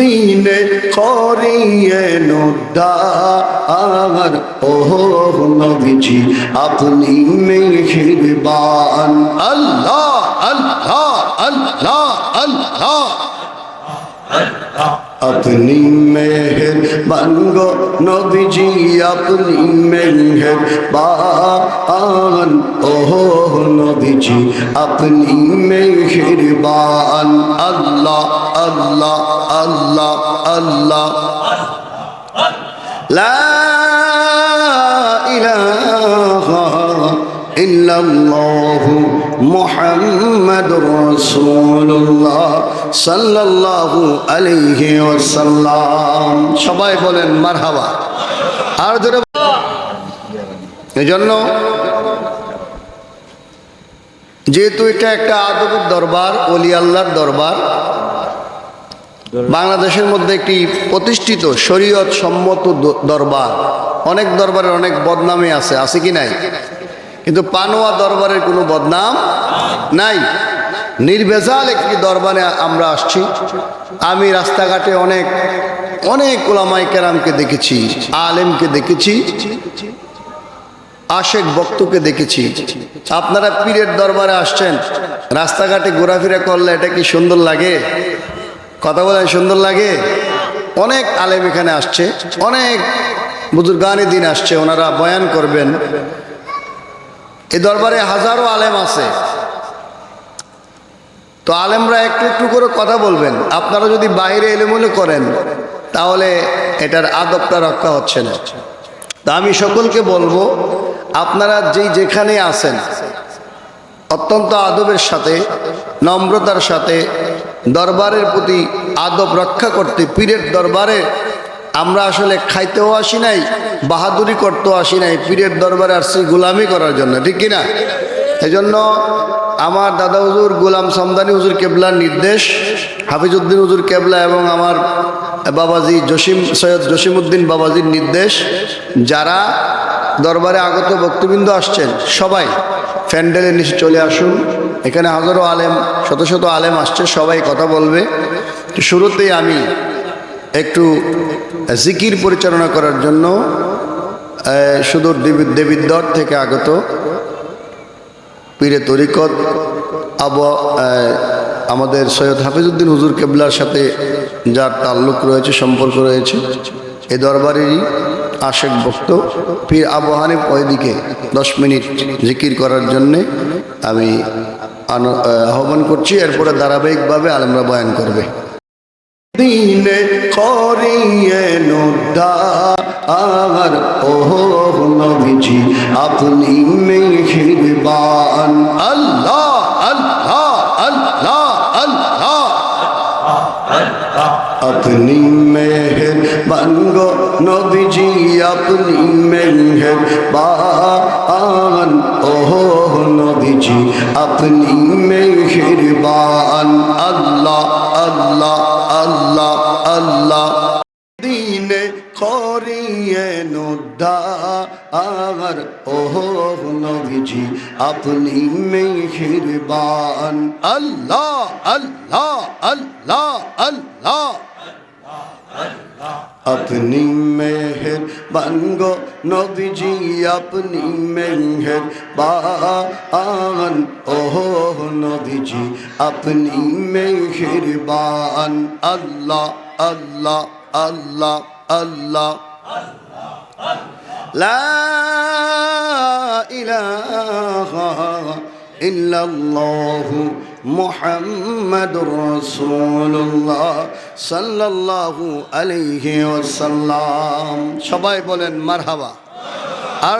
দিনে করিয়ে নোদার ওহ নবীজি আপনি মেহেরবান আল্লাহ আল্লাহ আল্লাহ আল্লাহ আপনি মেহের বানগো নবীজি আপনি মেহের, বান, ওহ নবীজি আপনি মেহের, বান, আল্লাহ আল্লাহ আল্লাহ আল্লাহ। লা ইলাহা ইল্লাল্লাহু। মুহাম্মাদুর রাসূলুল্লাহ সাল্লাল্লাহু আলাইহি ওয়াসাল্লাম। সবাই বলেন মারহাবা। আর জোরে এজন্য যেহেতু এটা একটা আদবের দরবার অলি আল্লাহর দরবার, বাংলাদেশের মধ্যে একটি প্রতিষ্ঠিত শরীয়ত সম্মত দরবার, অনেক দরবারের অনেক বদনামে আছে আছে কি নাই? কিন্তু পানোয়া দরবারের কোনো বদনাম নাই। নির্ভেজাল একটি দরবারে আমরা আসছি। আমি রাস্তাঘাটে অনেক অনেক ওলামাই কেরামকে দেখেছি, আলেমকে দেখেছি, আশেক বক্তকে দেখেছি। আপনারা পীরের দরবারে আসছেন, রাস্তাঘাটে ঘোরাফেরা করলে এটা কি সুন্দর লাগে? কথা বলেন, সুন্দর লাগে? অনেক আলেম এখানে আসছে, অনেক বুজুর্গানি দিন আসছে, ওনারা বয়ান করবেন। এই দরবারে হাজারো আলেম আছে। তো আলেমরা একটু একটু করে কথা বলবেন। আপনারা যদি বাইরে এলেমলে করেন, তাহলে এটার আদবটা রক্ষা হচ্ছে না। তা আমি সকলকে বলব, আপনারা যেই যেখানে আছেন, অত্যন্ত আদবের সাথে, নম্রতার সাথে দরবারের প্রতি আদব রক্ষা করতে, পীরের দরবারে আমরা আসলে খাইতেও আসি নাই, বাহাদুরি করতেও আসি নাই পীরের দরবারে আসছি গোলামি করার জন্য, ঠিক কিনা? এই জন্য আমার দাদা হুজুর গোলাম সমদানি হুজুর কেবলার নির্দেশ, হাফিজউদ্দিন হুজুর কেবলা এবং আমার বাবাজি জসিম, সৈয়দ জসিমউদ্দিন বাবাজির নির্দেশ, যারা দরবারে আগত বক্তবৃন্দ আসছেন, সবাই প্যান্ডেলের নিচে চলে আসুন, এখানে হাজারো আলেম, শত শত আলেম আসছে, সবাই কথা বলবে। শুরুতেই আমি একটু জিকির পরিচালনা করার জন্য সুদূর দেবী দেবীদ্বর থেকে আগত পীরে তরিকত আব আমাদের সৈয়দ হাফিজউদ্দিন হুজুর কেবলার সাথে যার তাল্লুক রয়েছে, সম্পর্ক রয়েছে এই দরবারেরই আশেক ভক্ত পীর আবু হানিফ ওইদিকে দশ মিনিট জিকির করার জন্যে আমি আহ্বান করছি। এরপরে ধারাবাহিকভাবে আলেমরা বয়ান করবে। দিনে করিয়ে নোদার ওহ নবীজি, আপনি মেহেরবান। আল্লাহ আল্লাহ আল্লাহ আল্লাহ। আপনি মেহের বানগো নবীজি, আপনি মেহের বান ওহ নবীজি, আপনি মেহের বান আল্লাহ আল্লাহ আল্লাহ। আল্লাহ দিনে করিয়ে নোদার ওহ নবীজি, আপনি মেহেরবান। আল্লাহ আল্লাহ আল্লাহ আল্লাহ। আপনি মেহের বানগো নবীজি, আপনি মেহের বান ওহ নবীজি, আপনি মেহের বান আল্লাহ আল্লাহ আল্লাহ। লা ইলাহা ইল্লাল্লাহু মুহাম্মাদুর রাসূলুল্লাহ সাল্লাল্লাহু আলাইহি ওয়াসাল্লাম। সবাই বলেন মারহাবা। আর